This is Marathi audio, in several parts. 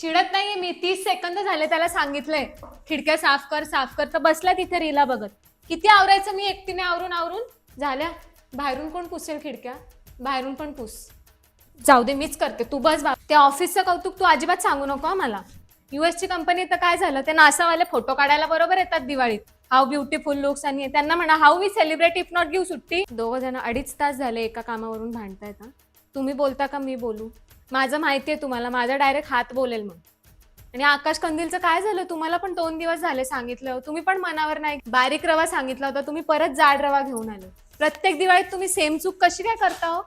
चिडत नाहीये मी. तीस सेकंद झाले त्याला सांगितलंय. खिडक्या साफ कर साफ कर. तर बसला तिथे रीला बघत. किती आवरायचं मी एकटीने आवरून आवरून? झाल्या. बाहेरून कोण पुसेल खिडक्या? बाहेरून पण पुस. जाऊ दे मीच करते. तू बस बा. त्या ऑफिसचं कौतुक तू अजिबात सांगू नको मला. युएसची कंपनी तर काय झालं? ते नासावाले फोटो काढायला बरोबर येतात दिवाळीत. हाऊ ब्युटिफुल लुक्स आणि त्यांना म्हणा how we celebrate if not give सुट्टी? दोघं जण अडीच तास झाले एका कामावरून भांडतायत हं. तुम्ही बोलता का मी बोलू? माझं माहिती आहे तुम्हाला माझा डायरेक्ट हात बोलेल मग आणि आकाश कंदीलचं काय झालं? तुम्हाला पण दोन दिवस झाले सांगितलं. तुम्ही पण मनावर नाही बारीक रवा सांगितला होता. तुम्ही परत जाड रवा घेऊन आले. प्रत्येक दिवाळीत तुम्ही सेम चूक कशी काय करता हो?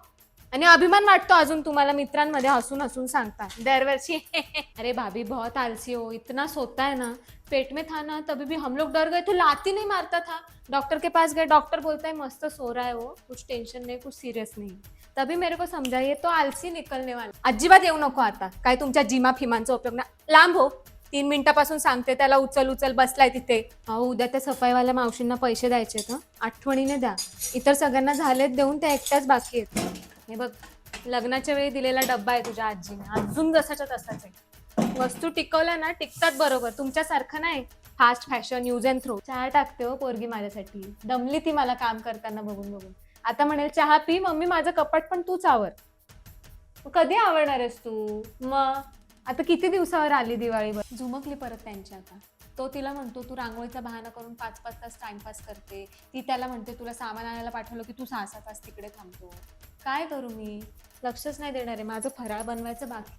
आणि अभिमान वाटतो अजून तुम्हाला मित्रांमध्ये हसून हसून सांगता. दरवर्षी अरे भाभी बहुत आलसी हो. इतना सोता है ना. पेट में था ना तभी भी हम लोग डर गए तो लाती नहीं मारता था. डॉक्टर के पास गए डॉक्टर बोलता है मस्त सो रहा है वो. कुछ टेंशन नहीं कुछ सीरियस नहीं. तभी मेरे को समजा ये तो आलसी निकलने वाला। अजिबात येऊ नको आता. काय तुमच्या जिमा फिमांचा उपयोग ना लांब हो. तीन मिनिटापासून सांगते त्याला उचल उचल बसलाय तिथे. अहो उद्या त्या सफाईवाल्या मावशींना पैसे द्यायचे तर आठवणीने द्या. इतर सगळ्यांना झालेत देऊन त्या एकट्याच बाकी आहेत. हे बघ लग्नाच्या वेळी दिलेला डब्बा आहे तुझ्या आजीने. अजून जसाच्या तसाच आहे वस्तू टिकवल्या ना टिकतात बरोबर. तुमच्यासारखं नाही. Fast fashion use and throw चहा टाकते हो पोरगी माझ्यासाठी. दमली ती मला काम करताना बघून बघून. आता म्हणेल चहा पी मम्मी माझं कपाट पण तूच आवर. कधी आवडणार आहेस तू? मग? आता किती दिवसावर आली दिवाळी झुमकली परत त्यांची आता. तो तिला म्हणतो तू रांगोळीचा बहाणा करून पाच पाच तास टाइमपास करते. ती त्याला म्हणते तुला सामान आणायला पाठवलं की तू सहा सहा तास तिकडे थांबतो. काय करू मी? लक्षच नाही देणार आहे माझं फराळ बनवायचं बाकी